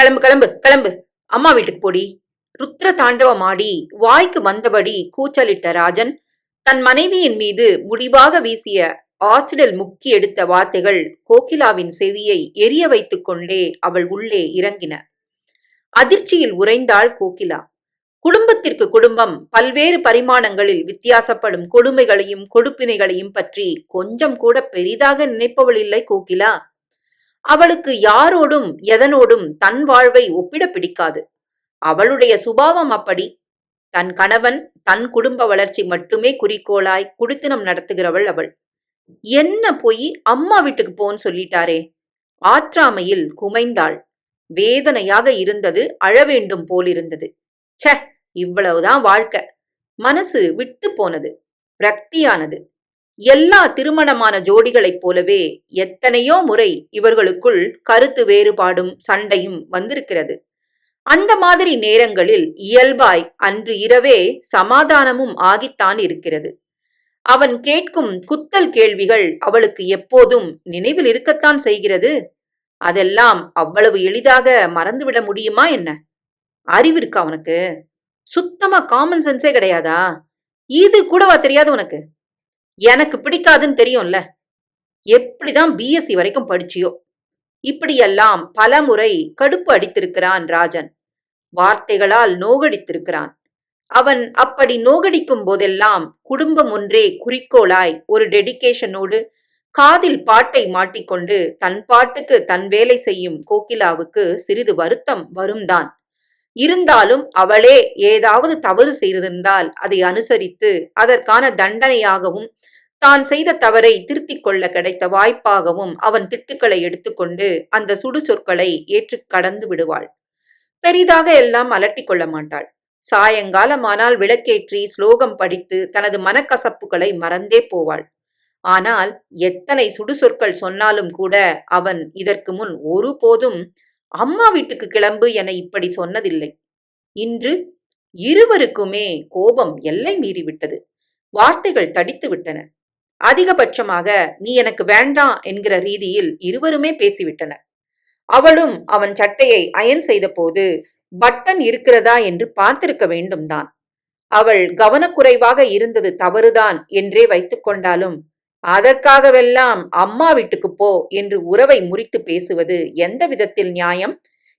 கிளம்பு கிளம்பு கிளம்பு. அம்மா வீட்டுக்கு போடி. ருத்ர தாண்டவம் ஆடி வாய்க்கு வந்தபடி கூச்சலிட்ட ராஜன் தன் மனைவியின் மீது முடிவாக வீசிய ஆசிடல் முக்கி எடுத்த வார்த்தைகள் கோகிலாவின் செவியை எரிய வைத்துக் கொண்டே அவள் உள்ளே இறங்கின. அதிர்ச்சியில் உறைந்தாள் கோகிலா. குடும்பத்திற்கு குடும்பம் பல்வேறு பரிமாணங்களில் வித்தியாசப்படும் கொடுமைகளையும் கொடுப்பினைகளையும் பற்றி கொஞ்சம் கூட பெரிதாக நினைப்பவள் இல்லை கோகிலா. அவளுக்கு யாரோடும் எதனோடும் தன் வாழ்வை ஒப்பிட பிடிக்காது. அவளுடைய சுபாவம் அப்படி. தன் கணவன் தன் குடும்ப வளர்ச்சி மட்டுமே குறிக்கோளாய் குடித்தனம் நடத்துகிறவள் அவள். என்ன போய் அம்மா வீட்டுக்கு போன்னு சொல்லிட்டாரே. ஆற்றாமையில் குமைந்தாள். வேதனையாக இருந்தது அழவேண்டும் போலிருந்தது. ச இவ்வளவுதான் வாழ்க்கை. மனசு விட்டு போனது. ரக்தியானது எல்லா திருமணமான ஜோடிகளைப் போலவே எத்தனையோ முறை இவர்களுக்குள் கருத்து வேறுபாடும் சண்டையும் வந்திருக்கிறது. அந்த மாதிரி நேரங்களில் இயல்பாய் அன்று இரவே சமாதானமும் ஆகித்தான் இருக்கிறது. அவன் கேட்கும் குத்தல் கேள்விகள் அவளுக்கு எப்போதும் நினைவில் இருக்கத்தான் செய்கிறது. அதெல்லாம் அவ்வளவு எளிதாக மறந்துவிட முடியுமா என்ன? அறிவிருக்கா உனக்கு? சுத்தமா காமன் சென்ஸே கிடையாதா? இது கூடவா தெரியாது உனக்கு? எனக்கு பிடிக்காதுன்னு தெரியும்ல? எப்படிதான் பிஎஸ்சி வரைக்கும் படிச்சியோ? இப்படியெல்லாம் பல முறை கடுப்பு அடித்திருக்கிறான் ராஜன். வார்த்தைகளால் நோகடித்திருக்கிறான். அவன் அப்படி நோகடிக்கும் போதெல்லாம் குடும்பம் ஒன்றே குறிக்கோளாய் ஒரு டெடிகேஷனோடு காதில் பாட்டை மாட்டிக்கொண்டு தன் பாட்டுக்கு தன் வேலை செய்யும் கோகிலாவுக்கு சிறிது வருத்தம் வரும்தான். இருந்தாலும் அவளே ஏதாவது தவறு செய்திருந்தால் அதை அனுசரித்து அதற்கான தண்டனையாகவும் தான் செய்த தவறை திருத்திக் கொள்ள கிடைத்த வாய்ப்பாகவும் அவன் திட்டுக்களை எடுத்துக்கொண்டு அந்த சுடு சொற்களை ஏற்று கடந்து விடுவாள். பெரிதாக எல்லாம் அலட்டிக் கொள்ள மாட்டாள். சாயங்காலமானால் விளக்கேற்றி ஸ்லோகம் படித்து தனது மனக்கசப்புகளை மறந்தே போவாள். ஆனால் எத்தனை சுடு சொற்கள் சொன்னாலும் கூட அவன் இதற்கு முன் ஒருபோதும் அம்மா வீட்டுக்கு கிளம்பு என இப்படி சொன்னதில்லை. இன்று இருவருக்குமே கோபம் எல்லை மீறிவிட்டது. வார்த்தைகள் தடித்து விட்டன. அதிகபட்சமாக நீ எனக்கு வேண்டாம் என்கிற ரீதியில் இருவருமே பேசிவிட்டனர். அவளும் அவன் சட்டையை அயன் செய்தபோது பட்டன் இருக்கிறதா என்று பார்த்திருக்க வேண்டும் தான் அவள் கவனக்குறைவாக இருந்தது தவறுதான் என்றே வைத்துக் கொண்டாலும் அதற்காகவெல்லாம் அம்மா வீட்டுக்கு போ என்று உறவை முறித்து பேசுவது எந்த விதத்தில் நியாயம்?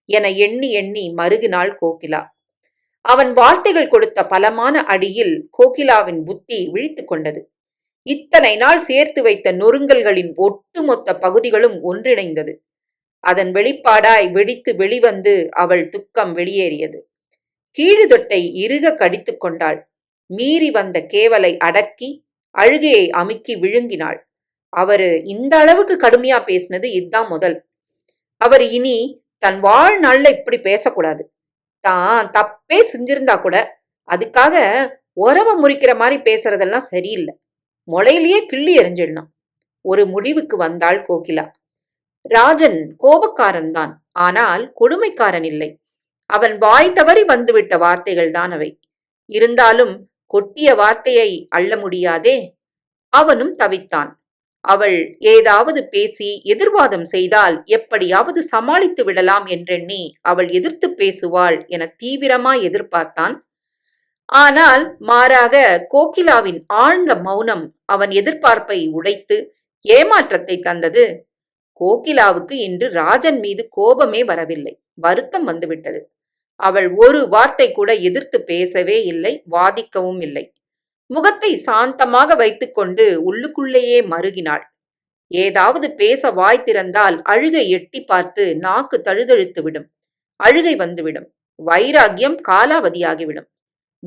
என எண்ணி எண்ணி மருகினாள் கோகிலா. அவன் வார்த்தைகள் கொடுத்த பலமான அடியில் கோகிலாவின் புத்தி விழித்து கொண்டது. இத்தனை நாள் சேர்த்து வைத்த நொறுங்கல்களின் ஒட்டுமொத்த பகுதிகளும் ஒன்றிணைந்தது. அதன் வெளிப்பாடாய் வெடித்து வெளிவந்து அவள் துக்கம் வெளியேறியது. கீழுதொட்டை இறுக கடித்து கொண்டாள். மீறி வந்த கேவலை அடக்கி அழுகையை அமுக்கி விழுங்கினாள். அவரு இந்த அளவுக்கு கடுமையா பேசினது இதுதான் முதல். அவர் இனி தன் வாழ்நாள்ல இப்படி பேசக்கூடாது. தான் தப்பே செஞ்சிருந்தா கூட அதுக்காக உறவை முறிக்கிற மாதிரி பேசுறதெல்லாம் சரியில்லை. முளையிலேயே கிள்ளி எறிஞ்சிடணும் ஒரு முடிவுக்கு வந்தாள் கோகிலா. ராஜன் கோபக்காரன்தான் ஆனால் கொடுமைக்காரன் இல்லை. அவன் வாய் தவறி வந்துவிட்ட வார்த்தைகள் தான் அவை. இருந்தாலும் கொட்டிய வார்த்தையை அள்ள முடியாதே. அவனும் தவித்தான். அவள் ஏதாவது பேசி எதிர்வாதம் செய்தால் எப்படியாவது சமாளித்து விடலாம் என்றெண்ணி அவள் எதிர்த்து பேசுவாள் என தீவிரமாய் எதிர்பார்த்தான் ஆனால் மாறாக கோகிலாவின் ஆழ்ந்த மௌனம் அவன் எதிர்பார்ப்பை உடைத்து ஏமாற்றத்தை தந்தது. கோகிலாவுக்கு இன்று ராஜன் மீது கோபமே வரவில்லை. வருத்தம் வந்துவிட்டது. அவள் ஒரு வார்த்தை கூட எதிர்த்து பேசவே இல்லை வாதிக்கவும் இல்லை. முகத்தை சாந்தமாக வைத்துக்கொண்டு உள்ளுக்குள்ளேயே மருகினாள். ஏதாவது பேச வாய் திறந்தால் அழுகை எட்டி பார்த்து நாக்கு தழுதழுத்து விடும் அழுகை வந்துவிடும். வைராகியம் காலாவதியாகிவிடும்.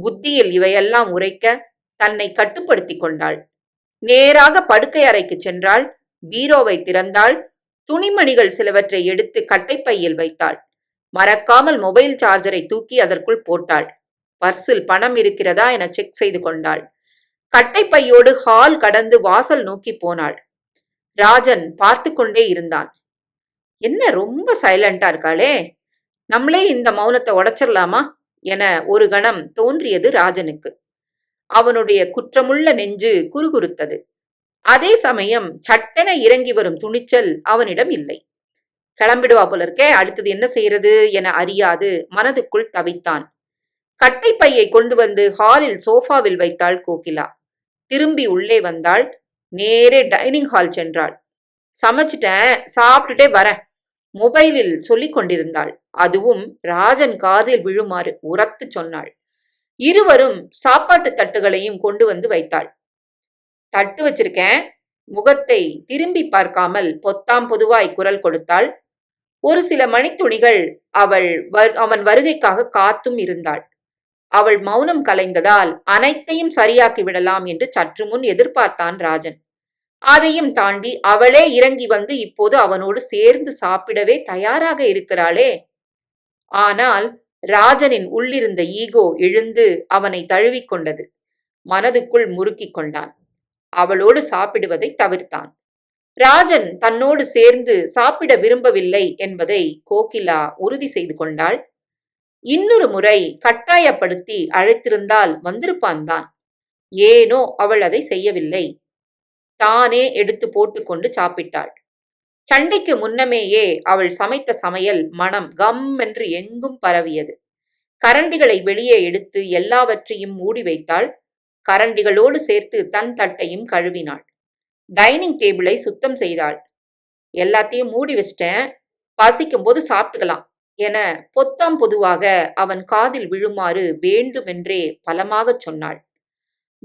புத்தியில் இவையெல்லாம் உரைக்க தன்னை கட்டுப்படுத்தி கொண்டாள். நேராக படுக்கை அறைக்கு சென்றாள். பீரோவை திறந்தாள். துணிமணிகள் சிலவற்றை எடுத்து கட்டைப்பையில் வைத்தாள். மறக்காமல் மொபைல் சார்ஜரை தூக்கி அதற்குள் போட்டாள். பர்சில் பணம் இருக்கிறதா என செக் செய்து கொண்டாள். கட்டைப்பையோடு ஹால் கடந்து வாசல் நோக்கி போனாள். ராஜன் பார்த்து கொண்டே இருந்தான். என்ன ரொம்ப சைலண்டா இருக்காளே? நம்மளே இந்த மௌனத்தை உடைச்சிடலாமா என ஒரு கணம் தோன்றியது ராஜனுக்கு. அவனுடைய குற்றமுள்ள நெஞ்சு குறுகுறுத்தது. அதே சமயம் சட்டென இறங்கி வரும் துணிச்சல் அவனிடம் இல்லை. கிளம்பிடுவா போல இருக்கே அடுத்தது என்ன செய்யறது என அறியாது மனதுக்குள் தவித்தான். கட்டை பையை கொண்டு வந்து ஹாலில் சோஃபாவில் வைத்தாள் கோகிலா. திரும்பி உள்ளே வந்தாள் நேரே டைனிங் ஹால் சென்றாள். சமைச்சிட்டேன் சாப்பிட்டுட்டே வரேன். மொபைலில் சொல்லிக் கொண்டிருந்தாள் அதுவும் ராஜன் காதில் விழுமாறு உரத்து சொன்னாள். இருவரும் சாப்பாட்டு தட்டுகளையும் கொண்டு வந்து வைத்தாள். தட்டு வச்சிருக்கேன். முகத்தை திரும்பி பார்க்காமல் பொத்தாம் பொதுவாய் குரல் கொடுத்தாள். ஒரு சில மணித்துணிகள் அவள் அவன் வருகைக்காக காத்தும் இருந்தாள். அவள் மௌனம் கலைந்ததால் அனைத்தையும் சரியாக்கி விடலாம் என்று சற்று முன் எதிர்பார்த்தான் ராஜன். அதையும் தாண்டி அவளே இறங்கி வந்து இப்போது அவனோடு சேர்ந்து சாப்பிடவே தயாராக இருக்கிறாளே. ஆனால் ராஜனின் உள்ளிருந்த ஈகோ எழுந்து அவனை தழுவிக்கொண்டது மனதுக்குள் முறுக்கிக் கொண்டான். அவளோடு சாப்பிடுவதை தவிர்த்தான். ராஜன் தன்னோடு சேர்ந்து சாப்பிட விரும்பவில்லை என்பதை கோகிலா உறுதி செய்து கொண்டாள். இன்னொரு முறை கட்டாயப்படுத்தி அழைத்திருந்தால் வந்திருப்பான் தான். ஏனோ அவள் அதை செய்யவில்லை. தானே எடுத்து போட்டுக்கொண்டு சாப்பிட்டாள். சண்டைக்கு முன்னமேயே அவள் சமைத்த சமையல் மனம் கம் என்று எங்கும் பரவியது. கரண்டிகளை வெளியே எடுத்து எல்லாவற்றையும் மூடி வைத்தாள். கரண்டிகளோடு சேர்த்து தன் தட்டையும் கழுவினாள். டைனிங் டேபிளை சுத்தம் செய்தாள். எல்லாத்தையும் மூடி வச்சிட்டேன். பசிக்கும் போது சாப்பிட்டுக்கலாம் என பொத்தாம் பொதுவாக அவன் காதில் விழுமாறு வேண்டுமென்றே பலமாகச் சொன்னாள்.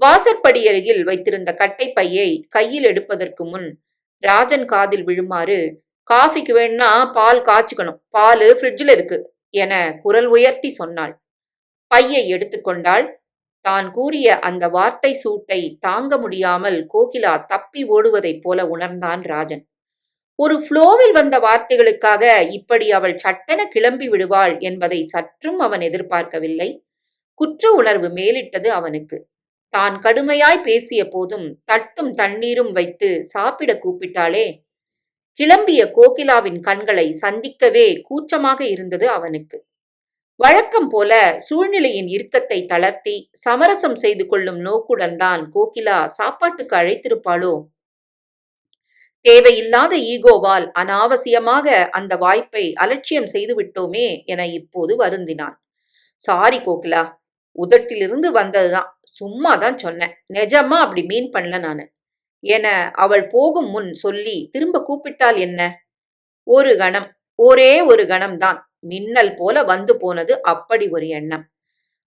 வாசற்படி அருகில் வைத்திருந்த கட்டை பையை கையில் எடுப்பதற்கு முன் ராஜன் காதில் விழுமாறு காஃபிக்கு வேணா பால் காய்ச்சிக்கணும். பால் ஃப்ரிட்ஜில் இருக்கு என குரல் உயர்த்தி சொன்னாள். பையை எடுத்துக்கொண்டாள் தான் கூறிய அந்த வார்த்தை சூட்டை தாங்க முடியாமல் கோகிலா தப்பி ஓடுவதைப் போல உணர்ந்தான் ராஜன். ஒரு ஃப்ளோவில் வந்த வார்த்தைகளுக்காக இப்படி அவள் சட்டென கிளம்பி விடுவாள் என்பதை சற்றும் அவன் எதிர்பார்க்கவில்லை. குற்ற உணர்வு மேலிட்டது அவனுக்கு. தான் கடுமையாய் பேசிய போதும் தட்டும் தண்ணீரும் வைத்து சாப்பிட கூப்பிட்டாளே. கிளம்பிய கோகிலாவின் கண்களை சந்திக்கவே கூச்சமாக இருந்தது அவனுக்கு. வழக்கம் போல சூழ்நிலையின் இறுக்கத்தை தளர்த்தி சமரசம் செய்து கொள்ளும் நோக்குடன் தான் கோகிலா சாப்பாட்டுக்கு அழைத்திருப்பாளோ? தேவையில்லாத ஈகோவால் அனாவசியமாக அந்த வாய்ப்பை அலட்சியம் செய்து விட்டோமே என இப்போது வருந்தினான். சாரி கோகிலா உதட்டிலிருந்து வந்ததுதான். சும்மா தான் சொன்னேன். நிஜமா அப்படி மீன் பண்ணல நானு. என அவள் போகும் முன் சொல்லி திரும்ப கூப்பிட்டால் என்ன? ஒரு கணம். ஒரே ஒரு கணம்தான். மின்னல் போல வந்து போனது அப்படி ஒரு எண்ணம்.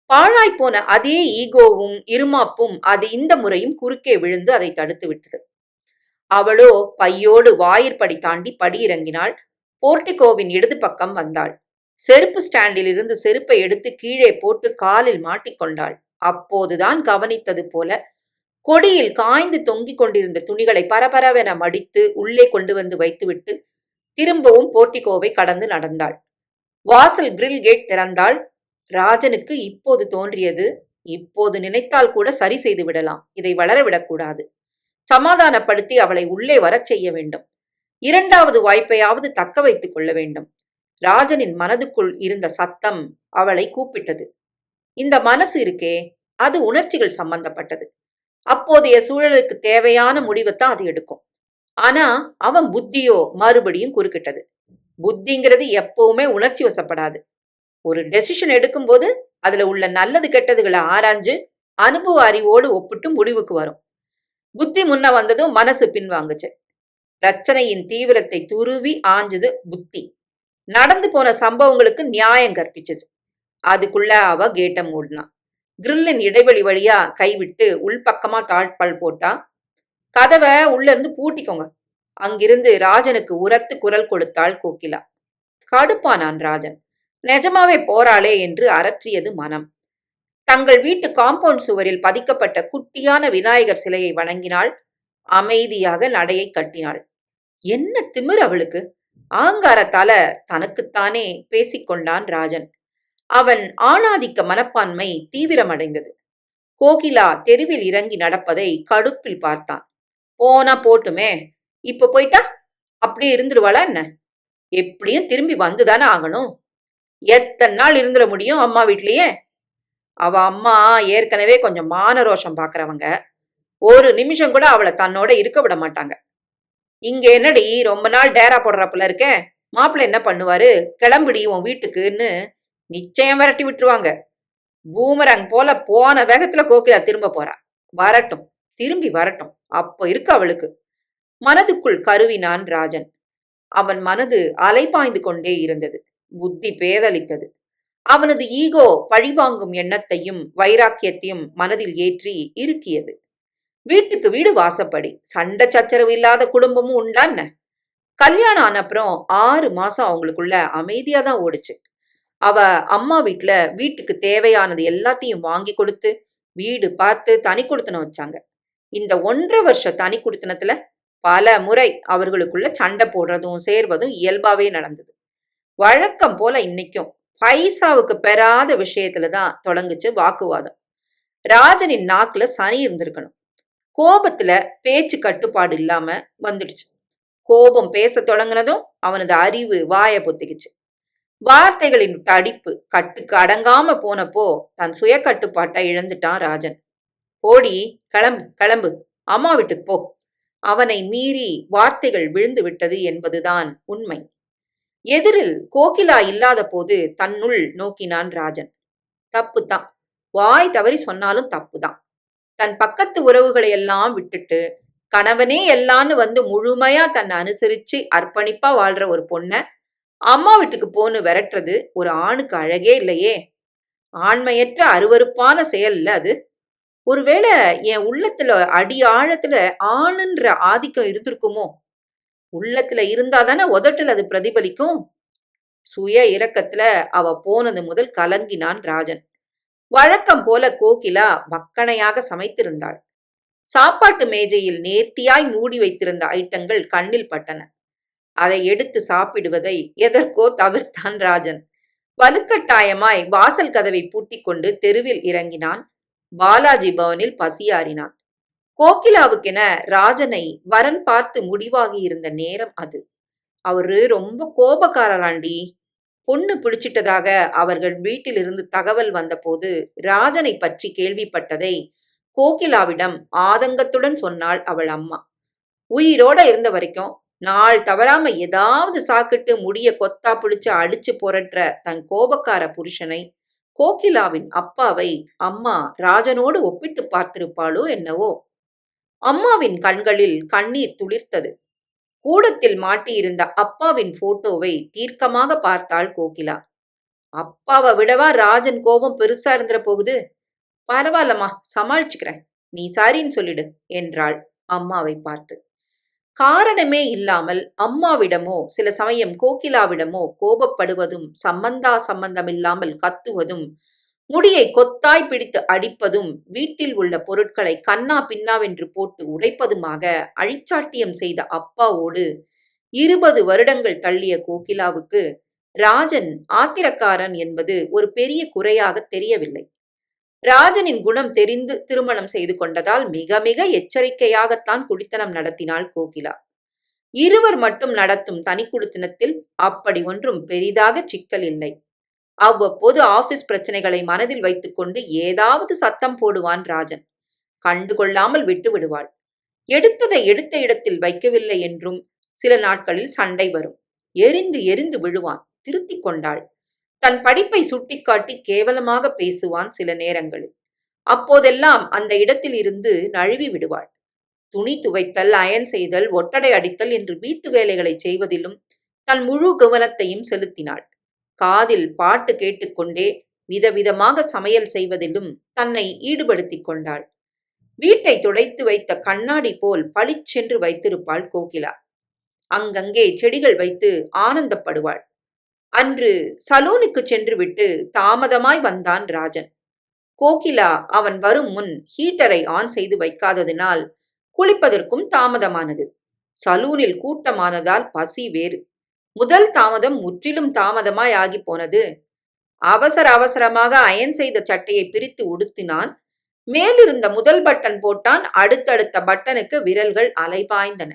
பாழாய் போன அதே ஈகோவும் இருமாப்பும் அது இந்த முறையும் குறுக்கே விழுந்து அதை தடுத்து விட்டது. அவளோ பையோடு வாயிற்படி தாண்டி படியிறங்கினாள். போர்டிகோவின் இடது பக்கம் வந்தாள். செருப்பு ஸ்டாண்டில் இருந்து செருப்பை எடுத்து கீழே போட்டு காலில் மாட்டிக்கொண்டாள். அப்போதுதான் கவனித்தது போல கொடியில் காய்ந்து தொங்கிக் கொண்டிருந்த துணிகளை பரபரவென மடித்து உள்ளே கொண்டு வந்து வைத்துவிட்டு திரும்பவும் போர்டிகோவை கடந்து நடந்தாள். வாசல் கிரில் கேட் திறந்தாள். ராஜனுக்கு இப்போது தோன்றியது இப்போது நினைத்தால் கூட சரி செய்து விடலாம் இதை வளரவிடக்கூடாது சமாதானப்படுத்தி அவளை உள்ளே வரச் செய்ய வேண்டும். இரண்டாவது வாய்ப்பையாவது தக்க வைத்துக் கொள்ள வேண்டும். ராஜனின் மனதுக்குள் இருந்த சத்தம் அவளை கூப்பிட்டது. இந்த மனசு இருக்கே அது உணர்ச்சிகள் சம்பந்தப்பட்டது. அப்போதைய சூழலுக்கு தேவையான முடிவைத்தான் அது எடுக்கும். ஆனா அவன் புத்தியோ மறுபடியும் குறுக்கிட்டது. புத்திங்கிறது எப்பவுமே உணர்ச்சி வசப்படாது. ஒரு டெசிஷன் எடுக்கும்போது அதுல உள்ள நல்லது கெட்டதுகளை ஆராய்ஞ்சு அனுபவ அறிவோடு ஒப்பிட்டு முடிவுக்கு வரும். புத்தி முன்ன வந்ததும் மனசு பின்வாங்குச்சு. பிரச்சனையின் தீவிரத்தை துருவி ஆஞ்சது புத்தி. நடந்து போன சம்பவங்களுக்கு நியாயம் கற்பிச்சது. அதுக்குள்ள அவ கேட்டை மூடினான் கிரில்லின் இடைவெளி வழியா கைவிட்டு உள்பக்கமா தாழ்பால் போட்டா கதவை உள்ள இருந்து பூட்டிக்கோங்க. அங்கிருந்து ராஜனுக்கு உரத்து குரல் கொடுத்தாள் கோகிலா. கடுப்பானான் ராஜன். நிஜமாவே போறாளே என்று அரற்றியது மனம். தங்கள் வீட்டு காம்பவுண்ட் சுவரில் பதிக்கப்பட்ட குட்டியான விநாயகர் சிலையை வணங்கினாள். அமைதியாக நடையை கட்டினாள். என்ன திமிர் அவளுக்கு? ஆங்காரத்தால தனக்குத்தானே பேசிக்கொண்டான் ராஜன். அவன் ஆணாதிக்க மனப்பான்மை தீவிரமடைந்தது. கோகிலா தெருவில் இறங்கி நடப்பதை கடுப்பில் பார்த்தான். போனா போட்டுமே இப்ப போயிட்டா? அப்படியே இருந்துருவாளா என்ன? எப்படியும் திரும்பி வந்துதானே ஆகணும்? எத்தனை நாள் இருந்துட முடியும் அம்மா வீட்லயே? அவ அம்மா ஏற்கனவே கொஞ்சம் மான ரோஷம் பாக்குறவங்க. ஒரு நிமிஷம் கூட அவளை தன்னோட இருக்க விட மாட்டாங்க. இங்க என்னடி ரொம்ப நாள் டேரா போடுறப்பல இருக்கேன் மாப்பிள்ளை என்ன பண்ணுவாரு? கிளம்பிடி உன் வீட்டுக்குன்னு நிச்சயம் விரட்டி விட்டுருவாங்க. பூமரங் போல போன வேகத்துல கோகிலா திரும்ப போறா. வரட்டும் திரும்பி வரட்டும். அப்போ இருக்கு அவளுக்கு. மனதுக்குள் கருவினான் ராஜன். அவன் மனது அலைபாய்ந்து கொண்டே இருந்தது. புத்தி பேதலித்தது அவனது ஈகோ பழிவாங்கும் எண்ணத்தையும் வைராக்கியத்தையும் மனதில் ஏற்றி இருக்கியது வீட்டுக்கு வீடு வாசப்படி. சண்டை சச்சரவு இல்லாத குடும்பமும் உண்டான்ன கல்யாணம் ஆன அப்புறம் ஆறு மாசம் அவங்களுக்குள்ள அமைதியா தான் ஓடுச்சு. அவ அம்மா வீட்டுல வீட்டுக்கு தேவையானது எல்லாத்தையும் வாங்கி கொடுத்து வீடு பார்த்து தனி கொடுத்தனம் வச்சாங்க. இந்த ஒன்றரை வருஷ தனி கொடுத்தனத்துல பல முறை அவர்களுக்குள்ள சண்டை போடுறதும் சேர்வதும் இயல்பாவே நடந்தது. வழக்கம் போல இன்னைக்கும் பைசாவுக்கு பெறாத விஷயத்துல தான் தொடங்குச்சு வாக்குவாதம். ராஜனின் நாக்குல சனி இருந்திருக்கணும். கோபத்துல பேச்சு கட்டுப்பாடு இல்லாம வந்துடுச்சு. கோபம் பேச தொடங்கினதும் அவனது அறிவு வாய பொத்திக்குச்சு. வார்த்தைகளின் தடிப்பு கட்டுக்கு அடங்காம போனப்போ தன் சுய கட்டுப்பாட்டை இழந்துட்டான் ராஜன். போடி கிளம்பு கிளம்பு. அம்மா வீட்டுக்கு போ. அவனை மீறி வார்த்தைகள் விழுந்து விட்டது என்பதுதான் உண்மை. எதிரில் கோகிலா இல்லாத போது தன்னுள் நோக்கினான் ராஜன். தப்புதான் வாய் தவறி சொன்னாலும் தப்புதான். தன் பக்கத்து உறவுகளை எல்லாம் விட்டுட்டு கணவனே எல்லான்னு வந்து முழுமையா தன்னை அனுசரிச்சு அர்ப்பணிப்பா வாழ்ற ஒரு பொண்ணை அம்மா வீட்டுக்கு போன்னு விரட்டுறது ஒரு ஆணுக்கு அழகே இல்லையே. ஆண்மையற்ற அருவருப்பான செயல்ல அது. ஒருவேளை என் உள்ளத்துல அடி ஆழத்துல ஆணுன்ற ஆதிக்கம் இருந்திருக்குமோ? உள்ளத்துல இருந்தாதானே உதட்டில் அது பிரதிபலிக்கும்? சுய இரக்கத்துல அவ போனது முதல் கலங்கினான் ராஜன். வழக்கம் போல கோகிலா வக்கணையாக சமைத்திருந்தாள். சாப்பாட்டு மேஜையில் நேர்த்தியாய் மூடி வைத்திருந்த ஐட்டங்கள் கண்ணில் பட்டன. அதை எடுத்து சாப்பிடுவதை எதற்கோ தவிர்த்தான் ராஜன். வலுக்கட்டாயமாய் வாசல் கதவை பூட்டிக் கொண்டு தெருவில் இறங்கினான். பாலாஜி பவனில் பசியாறினான். கோகிலாவுக்கென ராஜனை வரன் பார்த்து முடிவாகி இருந்த நேரம் அது. அவரு ரொம்ப கோபக்காரராண்டி. பொண்ணு பிடிச்சிட்டதாக அவர்கள் வீட்டிலிருந்து தகவல் வந்தபோது ராஜனை பற்றி கேள்விப்பட்டதை கோகிலாவிடம் ஆதங்கத்துடன் சொன்னாள் அவள் அம்மா. உயிரோட இருந்த வரைக்கும் நாள் தவறாம ஏதாவது சாக்கிட்டு முடிய கொத்தா பிடிச்சு அடிச்சு புரட்டுற தன் கோபக்கார புருஷனை கோகிலாவின் அப்பாவை அம்மா ராஜனோடு ஒப்பிட்டு பார்த்திருப்பாளோ என்னவோ? அம்மாவின் கண்களில் கண்ணீர் துளிர்த்தது. கூடத்தில் மாட்டியிருந்த அப்பாவின் போட்டோவை தீர்க்கமாக பார்த்தாள் கோகிலா. அப்பாவை விடவா ராஜன் கோபம் பெருசா இருந்துற போகுது? பரவாயில்லம்மா சமாளிச்சுக்கிறேன். நீ சாரின்னு சொல்லிடு என்றாள் அம்மாவை பார்த்து. காரணமே இல்லாமல் அம்மாவிடமோ சில சமயம் கோகிலாவிடமோ கோபப்படுவதும் சம்பந்தா சம்பந்தமில்லாமல் கத்துவதும் முடியை கொத்தாய் பிடித்து அடிப்பதும் வீட்டில் உள்ள பொருட்களை கண்ணா பின்னாவென்று போட்டு உடைப்பதுமாக அழிச்சாட்டியம் செய்த அப்பாவோடு இருபது வருடங்கள் தள்ளிய கோகிலாவுக்கு ராஜன் ஆத்திரக்காரன் என்பது ஒரு பெரிய குறையாக தெரியவில்லை. ராஜனின் குணம் தெரிந்து திருமணம் செய்து கொண்டதால் மிக மிக எச்சரிக்கையாகத்தான் குடித்தனம் நடத்தினாள் கோகிலா. இருவர் மட்டும் நடத்தும் தனி குடித்தனத்தில் அப்படி ஒன்றும் பெரிதாக சிக்கல் இல்லை. அவ்வப்போது ஆபீஸ் பிரச்சனைகளை மனதில் வைத்துக்கொண்டு ஏதாவது சத்தம் போடுவான் ராஜன். கண்டுகொள்ளாமல் விட்டு விடுவாள். எடுத்ததை எடுத்த இடத்தில் வைக்கவில்லை என்றும் சில நாட்களில் சண்டை வரும். எரிந்து எரிந்து விழுவான். திருத்திக் கொண்டாள். தன் படிப்பை சுட்டிக்காட்டி கேவலமாக பேசுவான் சில நேரங்களில். அப்போதெல்லாம் அந்த இடத்தில் இருந்து நழுவி விடுவாள். துணி துவைத்தல் அயன் செய்தல் ஒட்டடை அடித்தல் என்று வீட்டு வேலைகளை செய்வதிலும் தன் முழு கவனத்தையும் செலுத்தினாள். காதில் பாட்டு கேட்டுக்கொண்டே விதவிதமாக சமையல் செய்வதிலும் தன்னை ஈடுபடுத்திக் கொண்டாள். வீட்டை துடைத்து வைத்த கண்ணாடி போல் பளிச்சென்று வைத்திருப்பாள் கோகிலா. அங்கங்கே செடிகள் வைத்து ஆனந்தப்படுவாள். அன்று சலூனுக்கு சென்று விட்டு தாமதமாய் வந்தான் ராஜன். கோகிலா அவன் வரும் முன் ஹீட்டரை ஆன் செய்து வைக்காததினால் குளிப்பதற்கும் தாமதமானது. சலூனில் கூட்டமானதால் பசி வேறு. முதல் தாமதம் முற்றிலும் தாமதமாய் ஆகி போனது. அவசர அவசரமாக அயன் செய்த சட்டையை பிரித்து உடுத்தினான். மேலிருந்த முதல் பட்டன் போட்டான். அடுத்தடுத்த பட்டனுக்கு விரல்கள் அலைபாய்ந்தன.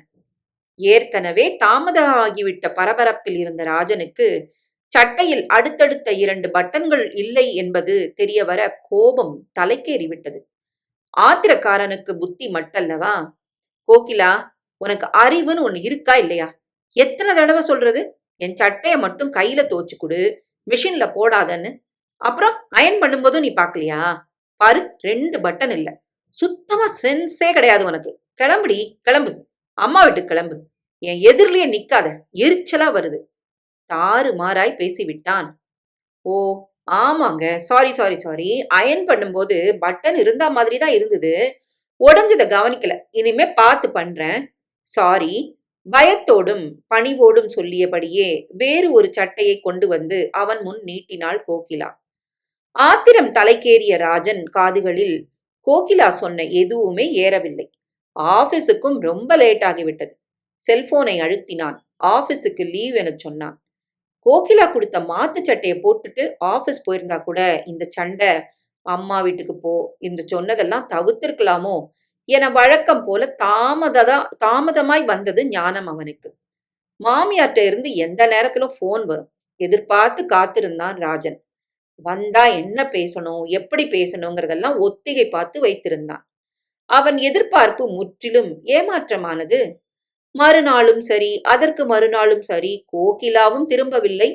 ஏற்கனவே தாமதமாகிவிட்ட பரபரப்பில் இருந்த ராஜனுக்கு சட்டையில் அடுத்தடுத்த இரண்டு பட்டன்கள் இல்லை என்பது தெரியவர கோபம் தலைக்கேறிவிட்டது. ஆத்திரக்காரனுக்கு புத்தி மட்டல்லவா? கோகிலா உனக்கு அறிவுன்னு ஒன்னு இருக்கா இல்லையா? எத்தனை தடவை சொல்றது? என் சட்டையை மட்டும் கையில தோச்சு கொடு மிஷின்ல போடாதன்னு. அப்புறம் அயன் பண்ணும்போதும் நீ பார்க்கலையா பாரு ரெண்டு பட்டன் இல்ல. சுத்தமா சென்ஸே கிடையாது உனக்கு. கிளம்புடி கிளம்பு. அம்மா வீட்டுக்கு கிளம்பு. என் எதிரிலேயே நிக்காத எரிச்சலா வருது. தாறு மாறாய் பேசிவிட்டான். ஓ ஆமாங்க. Sorry sorry sorry. அயன் பண்ணும்போது பட்டன் இருந்தா மாதிரி தான் இருந்தது. உடஞ்சதை கவனிக்கல. இனிமே பார்த்து பண்றேன். சாரி. பயத்தோடும் பணிவோடும் சொல்லியபடியே வேறு ஒரு சட்டையை கொண்டு வந்து அவன் முன் நீட்டினாள் கோகிலா. ஆத்திரம் தலைக்கேறிய ராஜன் காதுகளில் கோகிலா சொன்ன எதுவுமே ஏறவில்லை. ஆபீஸுக்கும் ரொம்ப லேட் ஆகிவிட்டது செல்போனை அழுத்தினான். ஆபீஸுக்கு லீவ் என சொன்னான். கோகிலா கொடுத்த மாத்து சட்டையை போட்டுட்டு ஆஃபீஸ் போயிருந்தா கூட இந்த சண்டை அம்மா வீட்டுக்கு போ என்று சொன்னதெல்லாம் தவிர்த்திருக்கலாமோ என வழக்கம் போல தாமததா தாமதமாய் வந்தது ஞானம் அவனுக்கு. மாமியார்கிட்ட இருந்து எந்த நேரத்திலும் ஃபோன் வரும். எதிர்பார்த்து காத்திருந்தான் ராஜன். வந்தா என்ன பேசணும் எப்படி பேசணுங்கிறதெல்லாம் ஒத்திகை பார்த்து வைத்திருந்தான். அவன் எதிர்பார்ப்பு முற்றிலும் ஏமாற்றமானது மறுநாளும் சரி அதற்கு மறுநாளும் சரி கோகிலாவும் திரும்பவில்லை.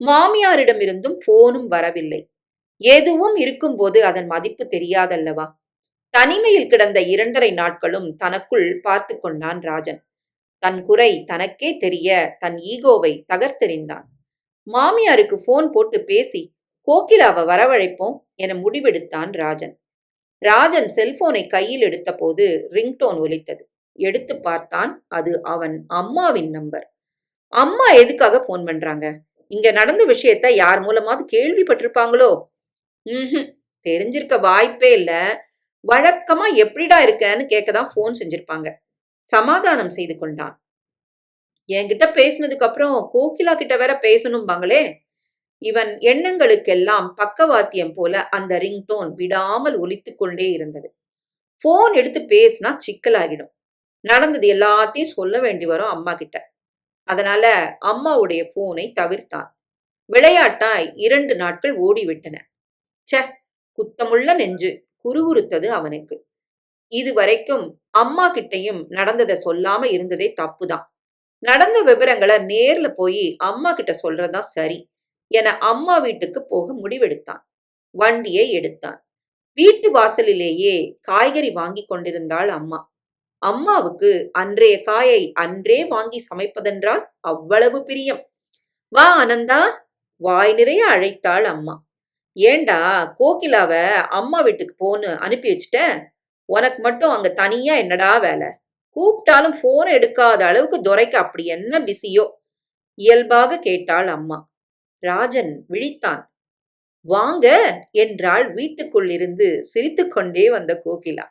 மாமியாரிடமிருந்தும் போனும் வரவில்லை. எதுவும் இருக்கும்போது அதன் மதிப்பு தெரியாதல்லவா? தனிமையில் கிடந்த இரண்டரை நாட்களும் தனக்குள் பார்த்து கொண்டான் ராஜன். தன் குறை தனக்கே தெரிய தன் ஈகோவை தகர்த்தெறிந்தான். மாமியாருக்கு போன் போட்டு பேசி கோகிலாவை வரவழைப்போம் என முடிவெடுத்தான் ராஜன். ராஜன் செல்போனை கையில் எடுத்தபோது ரிங்டோன் ஒலித்தது. எடுத்து பார்த்தான் அது அவன் அம்மாவின் நம்பர் அம்மா எதுக்காக போன் பண்றாங்க? இங்க நடந்த விஷயத்த யார் மூலமாவது கேள்விப்பட்டிருப்பாங்களோ? ம் தெரிஞ்சிருக்க வாய்ப்பே இல்ல. வழக்கமா எப்படிடா இருக்கன்னு கேட்கதான் போன் செஞ்சிருப்பாங்க. சமாதானம் செய்து கொண்டான். என்கிட்ட பேசினதுக்கு அப்புறம் கோகிலா கிட்ட வேற பேசணும்பாங்களே இவன் எண்ணங்களுக்கெல்லாம் பக்கவாத்தியம் போல அந்த ரிங்டோன் விடாமல் ஒலித்து கொண்டே இருந்தது. போன் எடுத்து பேசினா சிக்கலாகிடும். நடந்தது எல்லாத்தையும் சொல்ல வேண்டி வரும் அம்மா கிட்ட. அதனால அம்மாவுடைய போனை தவிர்த்தான். விளையாட்டாய் இரண்டு நாட்கள் ஓடிவிட்டன. ச குத்தமுள்ள நெஞ்சு குறுகுறுத்தது அவனுக்கு. இதுவரைக்கும் அம்மா கிட்டையும் நடந்ததை சொல்லாம இருந்ததே தப்புதான். நடந்த விவரங்களை நேர்ல போய் அம்மா கிட்ட சொல்றதா சரி என அம்மா வீட்டுக்கு போக முடிவெடுத்தான். வண்டியை எடுத்தான். வீட்டு வாசலிலேயே காய்கறி வாங்கி கொண்டிருந்தாள் அம்மா. அம்மாவுக்கு அன்றைய காயை அன்றே வாங்கி சமைப்பதென்றால் அவ்வளவு பிரியம். வா ஆனந்தா வாய் நிறைய அழைத்தாள் அம்மா. ஏண்டா கோகிலாவ அம்மா வீட்டுக்கு போன்னு அனுப்பி வச்சுட்ட? உனக்கு மட்டும் அங்க தனியா என்னடா வேலை? கூப்பிட்டாலும் போன் எடுக்காத அளவுக்கு துரைக்கு அப்படி என்ன பிஸியோ? இயல்பாக கேட்டாள் அம்மா. ராஜன் விழித்தான். வாங்க என்றாள் வீட்டுக்குள்ளிருந்து சிரித்துக்கொண்டே வந்த கோகிலா.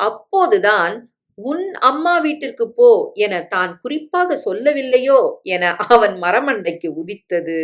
அப்போதுதான் உன் அம்மா வீட்டிற்கு போ என தான் குறிப்பாக சொல்லவில்லையோ என அவன் மரமண்டைக்கு உதித்தது.